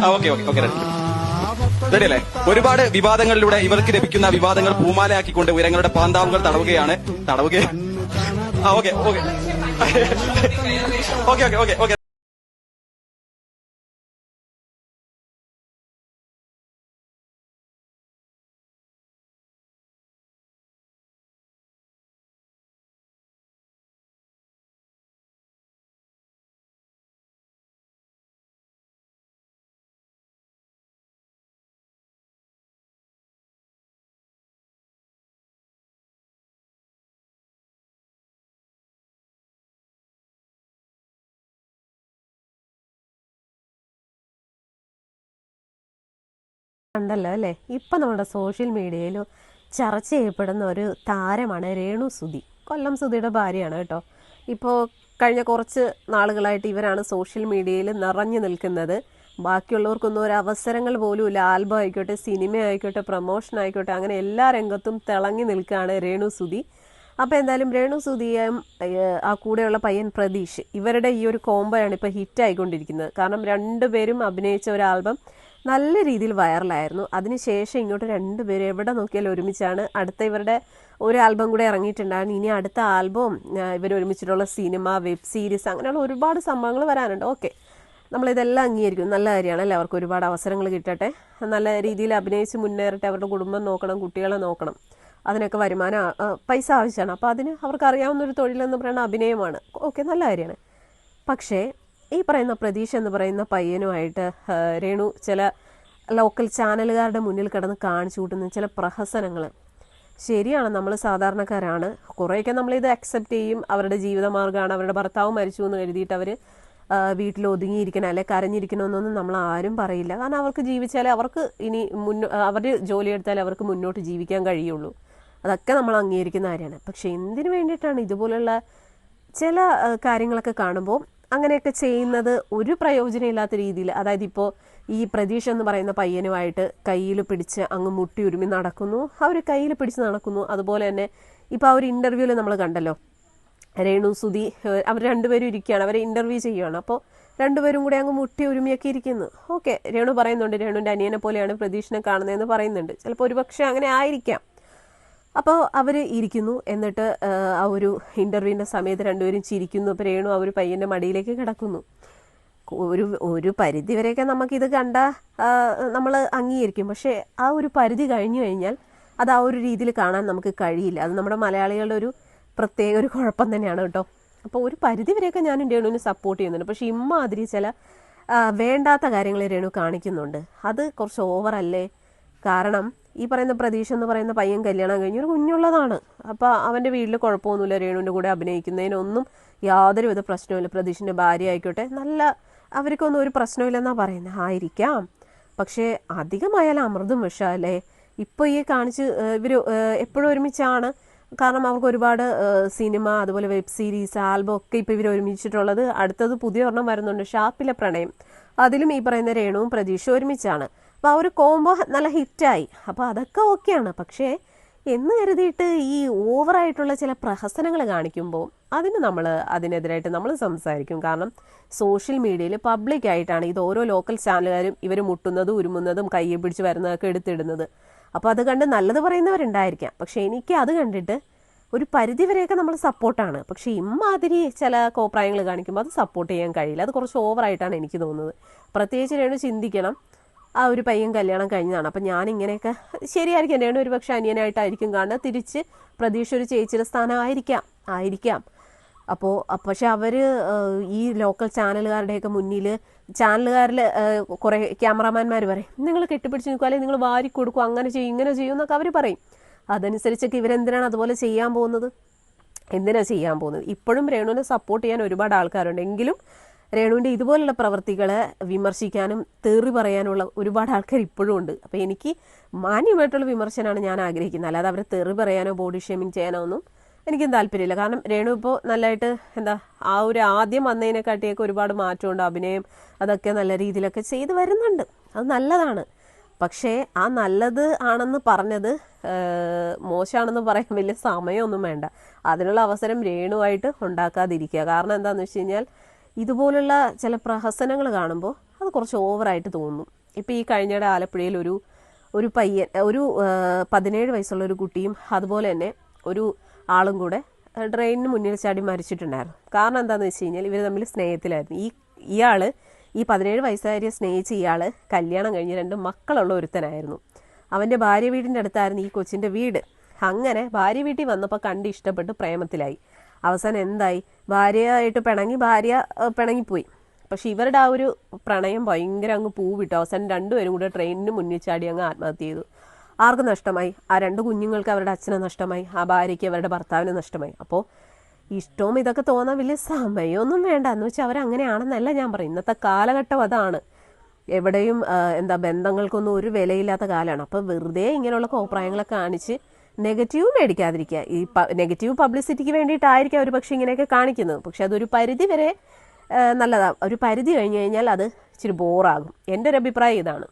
Okay ഒരുപാട് വിവാദങ്ങളിലൂടെ ഇവർക്ക് ലഭിക്കുന്ന വിവാദങ്ങൾ പൂമാലയാക്കിക്കൊണ്ട് ഉയരങ്ങളുടെ പാന്താവുകൾ തടവുകയാണ്. തടവുക okay. Okay okay okay okay ഉണ്ടല്ലോ അല്ലേ? ഇപ്പം നമ്മുടെ സോഷ്യൽ മീഡിയയിൽ ചർച്ച ചെയ്യപ്പെടുന്ന ഒരു താരമാണ് രേണു സുധി. കൊല്ലം സുധിയുടെ ഭാര്യയാണ് കേട്ടോ. ഇപ്പോൾ കഴിഞ്ഞ കുറച്ച് നാളുകളായിട്ട് ഇവരാണ് സോഷ്യൽ മീഡിയയിൽ നിറഞ്ഞു നിൽക്കുന്നത്. ബാക്കിയുള്ളവർക്കൊന്നും ഒരു അവസരങ്ങൾ പോലും ഇല്ല. ആൽബം ആയിക്കോട്ടെ സിനിമ ആയിക്കോട്ടെ പ്രൊമോഷൻ ആയിക്കോട്ടെ അങ്ങനെ എല്ലാ രംഗത്തും തിളങ്ങി നിൽക്കുകയാണ് രേണു സുധി. അപ്പോൾ എന്തായാലും രേണു സുധിയും ആ കൂടെയുള്ള പയ്യൻ പ്രതീഷ് ഇവരുടെ ഈ ഒരു കോംബോയാണ് ഇപ്പോൾ ഹിറ്റ് ആയിക്കൊണ്ടിരിക്കുന്നത്. കാരണം രണ്ടുപേരും അഭിനയിച്ച ഒരു ആൽബം നല്ല രീതിയിൽ വൈറലായിരുന്നു. അതിനുശേഷം ഇങ്ങോട്ട് രണ്ടുപേരും എവിടെ നോക്കിയാലും ഒരുമിച്ചാണ്. അടുത്ത ഇവരുടെ ഒരു ആൽബം കൂടെ ഇറങ്ങിയിട്ടുണ്ടായിരുന്നു. ഇനി അടുത്ത ആൽബം ഇവർ ഒരുമിച്ചിട്ടുള്ള സിനിമ വെബ് സീരീസ് അങ്ങനെയുള്ള ഒരുപാട് സംഭവങ്ങൾ വരാനുണ്ട്. ഓക്കെ. നമ്മളിതെല്ലാം അംഗീകരിക്കും നല്ല കാര്യമാണ് അല്ലേ? അവർക്ക് ഒരുപാട് അവസരങ്ങൾ കിട്ടട്ടെ. നല്ല രീതിയിൽ അഭിനയിച്ച് മുന്നേറട്ടെ അവരുടെ കുടുംബം നോക്കണം കുട്ടികളെ നോക്കണം. അതിനൊക്കെ വരുമാനം പൈസ ആവശ്യമാണ്. അപ്പോൾ അതിന് അവർക്ക് അറിയാവുന്ന ഒരു തൊഴിലെന്ന് പറയുന്നത് അഭിനയമാണ്. ഓക്കെ നല്ല കാര്യമാണ്. പക്ഷേ ഈ പറയുന്ന പ്രതീഷ് എന്ന് പറയുന്ന പയ്യനുമായിട്ട് രേണു ചില ലോക്കൽ ചാനലുകാരുടെ മുന്നിൽ കിടന്ന് കാണിച്ചു കൂട്ടുന്ന ചില പ്രഹസനങ്ങൾ. ശരിയാണ് നമ്മൾ സാധാരണക്കാരാണ്. കുറേയൊക്കെ നമ്മളിത് അക്സെപ്റ്റ് ചെയ്യും. അവരുടെ ജീവിതമാർഗമാണ് അവരുടെ ഭർത്താവ് മരിച്ചു എന്ന് കരുതിയിട്ട് അവർ വീട്ടിൽ ഒതുങ്ങിയിരിക്കണം അല്ലെ കരഞ്ഞിരിക്കണമെന്നൊന്നും നമ്മൾ ആരും പറയില്ല. കാരണം അവർക്ക് ജീവിച്ചാലേ അവർക്ക് ഇനി മുന്നോ അവർ ജോലിയെടുത്താലേ അവർക്ക് മുന്നോട്ട് ജീവിക്കാൻ കഴിയുള്ളൂ. അതൊക്കെ നമ്മൾ അംഗീകരിക്കുന്ന കാര്യമാണ്. പക്ഷെ എന്തിനു വേണ്ടിയിട്ടാണ് ഇതുപോലുള്ള ചില കാര്യങ്ങളൊക്കെ കാണുമ്പോൾ അങ്ങനെയൊക്കെ ചെയ്യുന്നത് ഒരു പ്രയോജനമില്ലാത്ത രീതിയിൽ അതായത് ഇപ്പോൾ ഈ പ്രതീക്ഷ എന്ന് പറയുന്ന പയ്യനുമായിട്ട് കയ്യിൽ പിടിച്ച് അങ്ങ് മുട്ടി ഉരുമി നടക്കുന്നു. അവർ കയ്യിൽ പിടിച്ച് നടക്കുന്നു. അതുപോലെ തന്നെ ഇപ്പോൾ ആ ഒരു ഇന്റർവ്യൂവിൽ നമ്മൾ കണ്ടല്ലോ രേണു സുധി അവർ രണ്ടുപേരും ഇരിക്കുകയാണ്. അവരെ ഇന്റർവ്യൂ ചെയ്യുകയാണ് അപ്പോൾ രണ്ടുപേരും കൂടി അങ്ങ് മുട്ടി ഉരുമിയൊക്കെ ഇരിക്കുന്നു. ഓക്കെ രേണു പറയുന്നുണ്ട് രേണുവിന്റെ അനിയനെ പോലെയാണ് പ്രതീക്ഷനെ കാണുന്നതെന്ന് പറയുന്നുണ്ട്. ചിലപ്പോൾ ഒരുപക്ഷെ അങ്ങനെ ആയിരിക്കാം. അപ്പോൾ അവർ ഇരിക്കുന്നു എന്നിട്ട് ആ, ഒരു ഇന്റർവ്യൂവിന്റെ സമയത്ത് രണ്ടുപേരും ചിരിക്കുന്നു. പ്രേണു രേണു ആ ഒരു പയ്യന്റെ മടിയിലേക്ക് കിടക്കുന്നു. ഒരു ഒരു പരിധി വരെയൊക്കെ നമുക്കിത് കണ്ട നമ്മൾ അംഗീകരിക്കും. പക്ഷേ ആ ഒരു പരിധി കഴിഞ്ഞു കഴിഞ്ഞാൽ അത് ആ ഒരു രീതിയിൽ കാണാൻ നമുക്ക് കഴിയില്ല. അത് നമ്മുടെ മലയാളികളുടെ ഒരു പ്രത്യേക ഒരു കുഴപ്പം തന്നെയാണ് കേട്ടോ. അപ്പോൾ ഒരു പരിധി വരെയൊക്കെ ഞാൻ രേണുവിനെ സപ്പോർട്ട് ചെയ്യുന്നുണ്ട്. പക്ഷേ ഇമ്മാതിരി ചില വേണ്ടാത്ത കാര്യങ്ങൾ രേണു കാണിക്കുന്നുണ്ട്. അത് കുറച്ച് ഓവറല്ലേ കാരണം ഈ പറയുന്ന പ്രതീക്ഷ എന്ന് പറയുന്ന പയ്യൻ കല്യാണം കഴിഞ്ഞ് ഒരു കുഞ്ഞുള്ളതാണ്. അപ്പോൾ അവന്റെ വീട്ടിൽ കുഴപ്പമൊന്നുമില്ല. രേണുവിന്റെ കൂടെ അഭിനയിക്കുന്നതിനൊന്നും യാതൊരുവിധ പ്രശ്നമില്ല പ്രതീഷിന്റെ ഭാര്യ ആയിക്കോട്ടെ. നല്ല അവർക്കൊന്നും ഒരു പ്രശ്നമില്ലെന്നാണ് പറയുന്നത് ആയിരിക്കാം പക്ഷേ അധികമായാലും അമൃതും വിഷമല്ലേ ഇപ്പോൾ ഈ കാണിച്ച് ഇവർ എപ്പോഴും ഒരുമിച്ചാണ്. കാരണം അവർക്ക് ഒരുപാട് സിനിമ അതുപോലെ വെബ് സീരീസ് ആൽബം ഒക്കെ ഇപ്പോൾ ഇവർ ഒരുമിച്ചിട്ടുള്ളത്. അടുത്തത് പുതിയ ഒരെണ്ണം വരുന്നുണ്ട് ഷാപ്പിലെ പ്രണയം. അതിലും ഈ പറയുന്ന രേണുവും പ്രതീക്ഷ ഒരുമിച്ചാണ്. അപ്പോൾ ആ ഒരു കോംബോ നല്ല ഹിറ്റായി അപ്പോൾ അതൊക്കെ ഓക്കെയാണ് പക്ഷേ എന്ന് കരുതിയിട്ട് ഈ ഓവറായിട്ടുള്ള ചില പ്രഹസനങ്ങൾ കാണിക്കുമ്പോൾ അതിന് നമ്മൾ അതിനെതിരായിട്ട് നമ്മൾ സംസാരിക്കും. കാരണം സോഷ്യൽ മീഡിയയിൽ പബ്ലിക്കായിട്ടാണ് ഇത് ഓരോ ലോക്കൽ ചാനലുകാരും ഇവർ മുട്ടുന്നതും ഉരുമുന്നതും കയ്യെ പിടിച്ച് വരുന്നതൊക്കെ എടുത്തിടുന്നത്. അപ്പോൾ അത് കണ്ട് നല്ലത് പറയുന്നവരുണ്ടായിരിക്കാം. പക്ഷേ എനിക്ക് അത് കണ്ടിട്ട് ഒരു പരിധി വരെയൊക്കെ നമ്മൾ സപ്പോർട്ടാണ് പക്ഷേ ഇമ്മാതിരി ചില കോപ്രായങ്ങൾ കാണിക്കുമ്പോൾ അത് സപ്പോർട്ട് ചെയ്യാൻ കഴിയില്ല. അത് കുറച്ച് ഓവറായിട്ടാണ് എനിക്ക് തോന്നുന്നത്. പ്രത്യേകിച്ച് രേണു ചിന്തിക്കണം. ആ ഒരു പയ്യൻ കല്യാണം കഴിഞ്ഞതാണ്. അപ്പം ഞാൻ ഇങ്ങനെയൊക്കെ എന്റെ രേണു ഒരു പക്ഷേ അനിയനായിട്ടായിരിക്കും കാരണം തിരിച്ച് പ്രതീക്ഷ ഒരു ചേച്ചിയുടെ സ്ഥാനമായിരിക്കാം. ആയിരിക്കാം. അപ്പോൾ പക്ഷെ അവർ ഈ ലോക്കൽ ചാനലുകാരുടെയൊക്കെ മുന്നിൽ ചാനലുകാരിൽ കുറേ ക്യാമറാമാൻമാർ പറയും നിങ്ങൾ കെട്ടിപ്പിടിച്ച് നിൽക്കുക അല്ലെങ്കിൽ നിങ്ങൾ വാരി കൊടുക്കും അങ്ങനെ ചെയ്യും ഇങ്ങനെ ചെയ്യും എന്നൊക്കെ അവർ പറയും. അതനുസരിച്ചൊക്കെ ഇവരെന്തിനാണ് അതുപോലെ ചെയ്യാൻ പോകുന്നത്? എന്തിനാണ് ചെയ്യാൻ പോകുന്നത്? ഇപ്പോഴും രേണുവിനെ സപ്പോർട്ട് ചെയ്യാൻ ഒരുപാട് ആൾക്കാരുണ്ട്. എങ്കിലും രേണുവിന്റെ ഇതുപോലുള്ള പ്രവൃത്തികളെ വിമർശിക്കാനും തെറി പറയാനുള്ള ഒരുപാട് ആൾക്കാർ ഇപ്പോഴും ഉണ്ട്. അപ്പോൾ എനിക്ക് മാന്യമായിട്ടുള്ള വിമർശനമാണ് ഞാൻ ആഗ്രഹിക്കുന്നത്. അല്ലാതെ അവരെ തെറി പറയാനോ ബോഡി ഷേമിങ് ചെയ്യാനോ ഒന്നും എനിക്കും താല്പര്യമില്ല. കാരണം രേണു ഇപ്പോൾ നല്ലതായിട്ട് എന്താ ആ ഒരു ആദ്യം വന്നതിനെക്കാട്ടിയൊക്കെ ഒരുപാട് മാറ്റമുണ്ട്. അഭിനയം അതൊക്കെ നല്ല രീതിയിലൊക്കെ ചെയ്ത് വരുന്നുണ്ട്. അത് നല്ലതാണ്. പക്ഷേ ആ നല്ലത് ആണെന്ന് പറഞ്ഞത് മോശമാണെന്ന് പറയാൻ വലിയ സമയമൊന്നും വേണ്ട. അതിനുള്ള അവസരം രേണുവായിട്ട് ഉണ്ടാക്കാതിരിക്കുക. കാരണം എന്താണെന്ന് വെച്ച് കഴിഞ്ഞാൽ ഇതുപോലുള്ള ചില പ്രഹസനങ്ങൾ കാണുമ്പോൾ അത് കുറച്ച് ഓവറായിട്ട് തോന്നുന്നു ഇപ്പോൾ ഈ കഴിഞ്ഞിടെ ആലപ്പുഴയിൽ ഒരു ഒരു പയ്യൻ ഒരു പതിനേഴ് വയസ്സുള്ള ഒരു കുട്ടിയും അതുപോലെ തന്നെ ഒരു ആളും കൂടെ ട്രെയിനിന് മുന്നിൽ ചാടി മരിച്ചിട്ടുണ്ടായിരുന്നു. കാരണം എന്താണെന്ന് വെച്ച് കഴിഞ്ഞാൽ ഇവർ തമ്മിൽ സ്നേഹത്തിലായിരുന്നു. ഈ ഇയാൾ ഈ പതിനേഴ് വയസ്സുകാരിയെ സ്നേഹിച്ച ഇയാൾ കല്യാണം കഴിഞ്ഞ് രണ്ട് മക്കളുള്ള ഒരുത്തനായിരുന്നു. അവന്റെ ഭാര്യ വീടിന്റെ അടുത്തായിരുന്നു ഈ കൊച്ചിന്റെ വീട്. അങ്ങനെ ഭാര്യ വീട്ടിൽ വന്നപ്പോൾ കണ്ട് ഇഷ്ടപ്പെട്ട് പ്രേമത്തിലായി. അവസാനം എന്തായി? ഭാര്യയായിട്ട് പിണങ്ങി ഭാര്യ പിണങ്ങിപ്പോയി. പക്ഷെ ഇവരുടെ ആ ഒരു പ്രണയം ഭയങ്കര അങ്ങ് പൂവിട്ടു. അവസാനം രണ്ടുപേരും കൂടെ ട്രെയിനിന് മുന്നിൽ ചാടി അങ്ങ് ആത്മഹത്യ ചെയ്തു. ആർക്ക് നഷ്ടമായി? ആ രണ്ട് കുഞ്ഞുങ്ങൾക്ക് അവരുടെ അച്ഛനെ നഷ്ടമായി. ആ ഭാര്യയ്ക്ക് അവരുടെ ഭർത്താവിന് നഷ്ടമായി. അപ്പോൾ ഇഷ്ടവും ഇതൊക്കെ തോന്നാൻ വലിയ സമയമൊന്നും വേണ്ട. എന്ന് വെച്ചാൽ അവരങ്ങനെയാണെന്നല്ല ഞാൻ പറയും. ഇന്നത്തെ കാലഘട്ടം അതാണ്. എവിടെയും എന്താ ബന്ധങ്ങൾക്കൊന്നും ഒരു വിലയില്ലാത്ത കാലമാണ്. അപ്പോൾ വെറുതെ ഇങ്ങനെയുള്ള കോപ്രായങ്ങളൊക്കെ കാണിച്ച് നെഗറ്റീവ് മേടിക്കാതിരിക്കുക. ഈ നെഗറ്റീവ് പബ്ലിസിറ്റിക്ക് വേണ്ടിയിട്ടായിരിക്കും അവർ പക്ഷേ ഇങ്ങനെയൊക്കെ കാണിക്കുന്നത്. പക്ഷെ അതൊരു പരിധി വരെ നല്ലതാണ് ഒരു പരിധി കഴിഞ്ഞ് കഴിഞ്ഞാൽ അത് ഇച്ചിരി ബോറാകും. എന്റെ ഒരു അഭിപ്രായം ഇതാണ്.